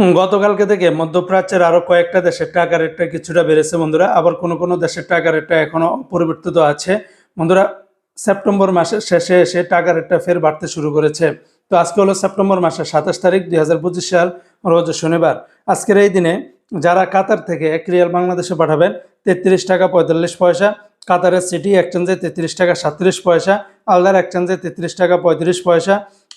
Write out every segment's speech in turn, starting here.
গতকালকে থেকে মধ্যপ্রাচ্যের আরও কয়েকটা দেশের টাকা রেটটা কিছুটা বেড়েছে বন্ধুরা। আবার কোনো কোনো দেশের টাকা রেটটা এখনও পরিবর্তিত আছে। বন্ধুরা, সেপ্টেম্বর মাসের শেষে এসে টাকা রেটটা ফের বাড়তে শুরু করেছে। তো আজকে হলো সেপ্টেম্বর মাসের সাতাশ তারিখ, দুই হাজার পঁচিশ সাল, রোজ শনিবার। আজকের এই দিনে যারা কাতার থেকে এক রিয়াল বাংলাদেশে পাঠাবেন, তেত্রিশ টাকা পঁয়তাল্লিশ পয়সা। কাতারের সিটি এক্সচেঞ্জে তেত্রিশ টাকা সাতত্রিশ পয়সা। আলদার এক্সচেঞ্জে তেত্রিশ টাকা পঁয়ত্রিশ পয়সা।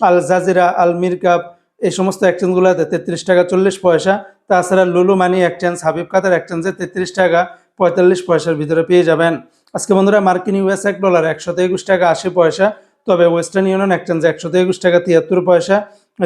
আল জাজিরা, আল মিরকাপ এই সমস্ত এক্সচেঞ্জগুলোতে তেত্রিশ টাকা চল্লিশ পয়সা। তাছাড়া লুলু মানি এক্সচেঞ্জ হাবিব কাতার এক্সচেঞ্জে তেত্রিশ টাকা, পঁয়তাল্লিশ পয়সার ভিতরে পেয়ে যাবেন। আজকে বন্ধুরা মার্কিন ইউএস এক ডলার একশো একুশ টাকা আশি পয়সা, তবে ওয়েস্টার্ন ইউনিয়ন এক্সচেঞ্জে একশো একুশ টাকা তিয়াত্তর পয়সা,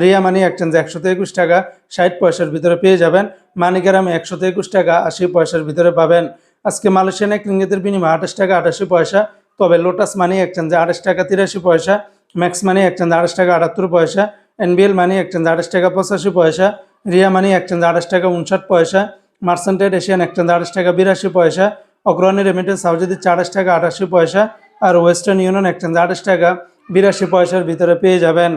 রিয়া মানি এক্সচেঞ্জে একশো একুশ টাকা ষাট পয়সার ভিতরে পেয়ে যাবেন। মানিগ্রামে একশো একুশ টাকা আশি পয়সার ভিতরে পাবেন। আজকে মালয়েশিয়ান এক রিঙ্গিতের বিনিময়ে আঠাশ টাকা আটাশি পয়সা, তবে লোটাস মানি এক্সচেঞ্জে আঠাশ টাকা তিরাশি পয়সা ম্যাক্স মানি এক্সচেঞ্জে আঠাশ টাকা আটাত্তর পয়সা এনবিএল মানি এক্সচেঞ্জ আঠাশ টাকা পঁচাশি পয়সা, রিয়া মানি এক্সচেঞ্জ আঠাশ টাকা উনষাট পয়সা মার্সেন্টেড এশিয়ান এক্সচেঞ্জ আঠাশ টাকা বিরাশি পয়সা, অগ্রণী রেমিটেন্স হাউস যদি টাকা আটাশি পয়সা, আর ওয়েস্টার্ন ইউনিয়ন এক্সচেঞ্জ আঠাশ টাকা বিরাশি পয়সার ভিতরে পেয়ে যাবেন।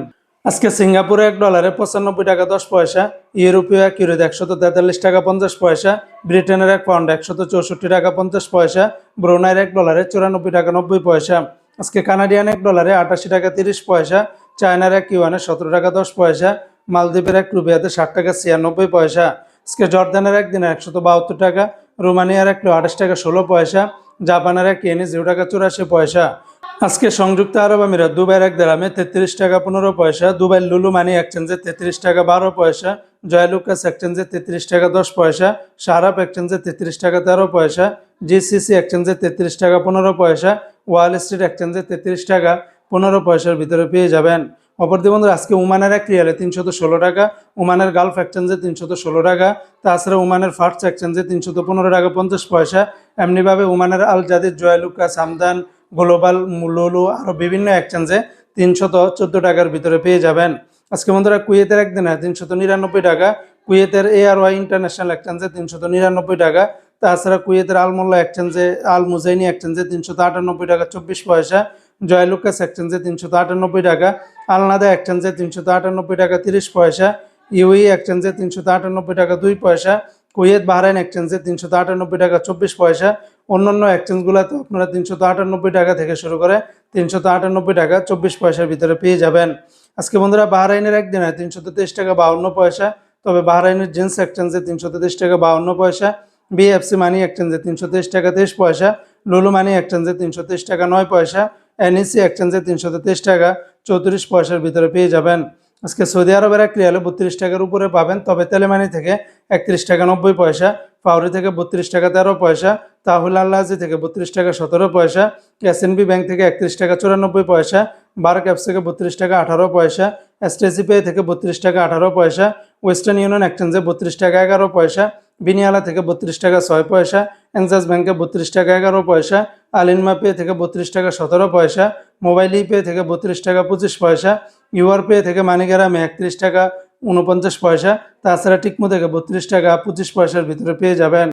আজকে সিঙ্গাপুরে এক ডলারে পঁচানব্বই টাকা দশ পয়সা, ইউরোপীয় এক ইউরোতে একশত তেতাল্লিশ টাকা পঞ্চাশ পয়সা, ব্রিটেনের এক পাউন্ড একশত চৌষট্টি টাকা পঞ্চাশ পয়সা, ব্রুনাইয়ের এক ডলারে চুরানব্বই টাকা নব্বই পয়সা। আজকে কানাডিয়ান এক ডলারে আটাশি টাকা তিরিশ পয়সা চায়নার এক ইউয়ানে সতেরো টাকা দশ পয়সা, মালদ্বীপের এক রুপিয়াতে ষাট টাকা ছিয়ানব্বই পয়সা, আজকে জর্দানের একদিনে একশত বাহাত্তর টাকা, রোমানিয়ার এক আঠাশ টাকা ষোলো পয়সা, জাপানের এক ইয়েনে জিরো টাকা চুরাশি পয়সা। আজকে সংযুক্ত আরব আমিরাত দুবাইয়ের এক দেড়ামে তেত্রিশ টাকা পনেরো পয়সা দুবাই লুলু মানি এক্সচেঞ্জে তেত্রিশ টাকা বারো পয়সা জয়লুকাস এক্সচেঞ্জে তেত্রিশ টাকা দশ পয়সা সারাপ এক্সচেঞ্জে তেত্রিশ টাকা তেরো পয়সা, জিসিসি এক্সচেঞ্জে তেত্রিশ টাকা পনেরো পয়সা, ওয়াল স্ট্রিট এক্সচেঞ্জে তেত্রিশ টাকা পনেরো পয়সার ভিতরে পেয়ে যাবেন। অপরদি বন্ধুরা, আজকে উমানের এক রিয়ালে তিনশত ষোলো টাকা, উমানের গালফ এক্সচেঞ্জে তিনশত ষোলো টাকা, তাছাড়া উমানের ফার্স্ট এক্সচেঞ্জে তিনশত পনেরো টাকা পঞ্চাশ পয়সা। এমনিভাবে উমানের আল জাদিদ জয়লুকা সামদান, গ্লোবাল, লুলু আরও বিভিন্ন এক্সচেঞ্জে তিনশত চোদ্দ টাকার ভিতরে পেয়ে যাবেন। আজকে বন্ধুরা, কুয়েতের একদিনে তিনশত নিরানব্বই টাকা, কুয়েতের এ আর ওয়াই ইন্টারন্যাশনাল এক্সচেঞ্জে তিনশত নিরানব্বই টাকা, তাছাড়া কুয়েতের আলমোল্লা এক্সচেঞ্জে, আল মুজাইনি এক্সচেঞ্জে তিনশত আটানব্বই টাকা, চব্বিশ পয়সা জয়লুকাস এক্সচেঞ্জে তিনশত আটানব্বই টাকা, আলনাদা এক্সচেঞ্জে তিনশত আটানব্বই টাকা তিরিশ পয়সা, ইউই এক্সচেঞ্জে তিনশত আটানব্বই টাকা দুই পয়সা, কুয়েত বাহরাইন এক্সচেঞ্জে তিনশত আটানব্বই টাকা চব্বিশ পয়সা, অন্যান্য এক্সচেঞ্জগুলোতে আপনারা তিনশত আটানব্বই টাকা থেকে শুরু করে তিনশত আটানব্বই টাকা চব্বিশ পয়সার ভিতরে পেয়ে যাবেন। আজকে বন্ধুরা বাহরাইনের একদিনে তিনশত তেইশ টাকা বাউন্ন পয়সা, তবে বাহরাইনের জিন্স এক্সচেঞ্জে তিনশত তেইশ টাকা বাউন্ন পয়সা, বিএফসি মানি এক্সচেঞ্জে তিনশো তেইশ টাকা তেইশ পয়সা, লুলু মানি এক্সচেঞ্জে তিনশো তেইশ টাকা নয় পয়সা এনইসি এক্সচেঞ্জে তিনশো তেইশ টাকা চৌত্রিশ পয়সার ভিতরে পেয়ে যাবেন। আজকে সৌদি আরবের এক রিয়ালে বত্রিশ টাকার উপরে পাবেন, তবে তেলেমানি থেকে একত্রিশ টাকা নব্বই পয়সা পাউরি থেকে বত্রিশ টাকা তেরো পয়সা, তাহুল আল্লাহাজি থেকে বত্রিশ টাকা সতেরো পয়সা এসএনবি ব্যাংক থেকে একত্রিশ টাকা চুরানব্বই পয়সা, বার ক্যাপস থেকে বত্রিশ টাকা আঠারো পয়সা এসটিসি পে থেকে বত্রিশ টাকা আঠারো পয়সা, ওয়েস্টার্ন ইউনিয়ন এক্সচেঞ্জে বত্রিশ টাকা এগারো পয়সা বিনিয়ালা থেকে বত্রিশ টাকা ছয় পয়সা, এনজাস ব্যাংকে বত্রিশ টাকা এগারো পয়সা আলিনমা পে থেকে বত্রিশ টাকা সতেরো পয়সা, মোবাইল পে থেকে বত্রিশ টাকা পঁচিশ পয়সা ইউআর পে থেকে মানিগ্রামে একত্রিশ টাকা উনপঞ্চাশ পয়সা, তাছাড়া টিকমো থেকে বত্রিশ টাকা পঁচিশ পয়সার ভিতরে পেয়ে যাবেন।